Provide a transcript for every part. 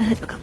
Evet bakalım.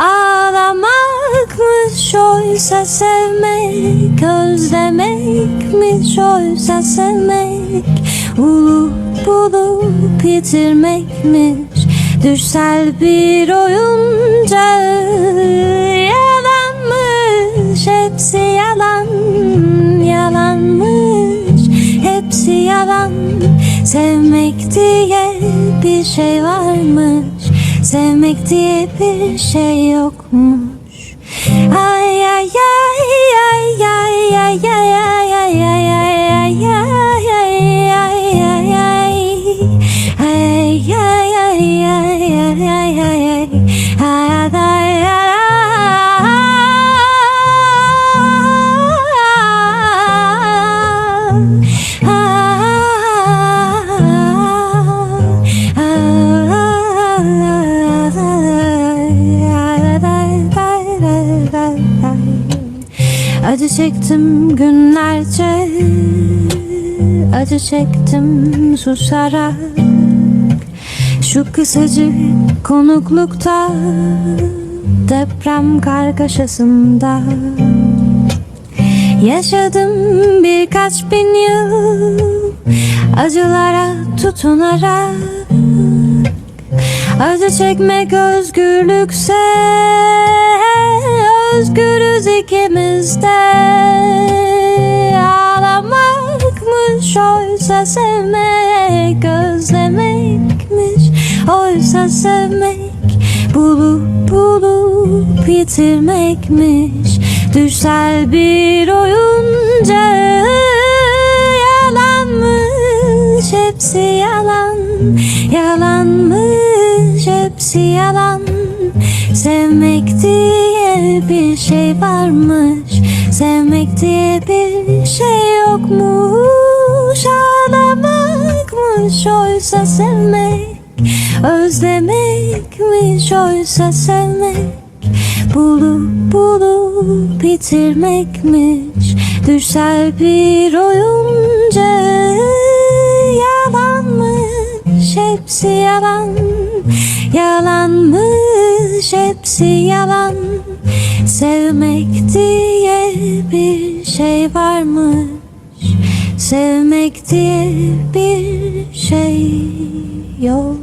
Ağlamakmış oysa sevmek Özlemekmiş oysa sevmek? Ulup bulup yitirmekmiş Düşsel bir oyunca Yalanmış hepsi yalan Yalanmış hepsi yalan. Sevmek diye bir şey varmış Sevmek diye bir şey yokmuş Ay Acı çektim günlerce Acı çektim susarak. Şu kısacık konuklukta Deprem kargaşasında. Yaşadım birkaç bin yıl Acılara tutunarak. Acı çekmek özgürlükse Özgürüz ikimiz de Ağlamakmış oysa sevmek Özlemekmiş oysa sevmek Bulup bulup yitirmekmiş. Düşsel bir oyunca Yalanmış hepsi yalan Yalanmış hepsi yalan. Sevmek diye bir şey varmış. Sevmek diye bir şey yokmuş. Ağlamakmış oysa sevmek. Özlemekmiş oysa sevmek. Bulup bulup bitirmekmiş. Düşsel bir oyunca Yalanmış. Hepsi yalan Yalanmış hepsi yalan. Sevmek diye bir şey varmış. Sevmek diye bir şey yok